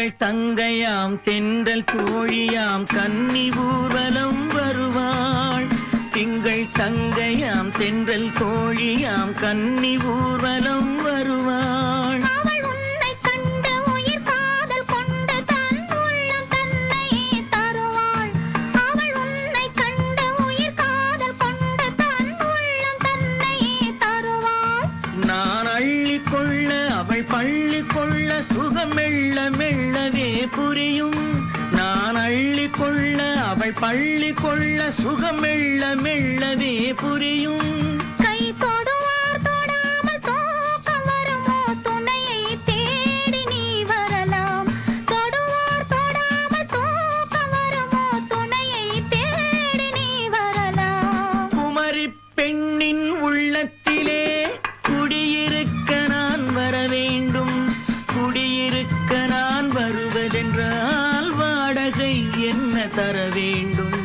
திங்கள் தங்கையாம் தென்றல் தோழியாம் கன்னி ஊர்வலம் வருவாள். திங்கள் தங்கையாம் தென்றல் தோழியாம் கன்னி ஊர்வலம் வருவாள். அவள் பள்ளி கொள்ள சுகம் மெல்ல மெல்லவே புரியும். நான் அள்ளி கொள்ள அவள் பள்ளி கொள்ள சுகம் மெல்ல மெல்லவே புரியும். கை தொடுவார் தொடாமல் தூக்கம் வருமோ? துணையை தேடி நீ வரலாம். தொடுவார் தொடாமல் தூக்கம் வருமோ? துணையை தேடி நீ வரலாம். குமரி பெண்ணின் உள்ளத்திலே தர வேண்டும்.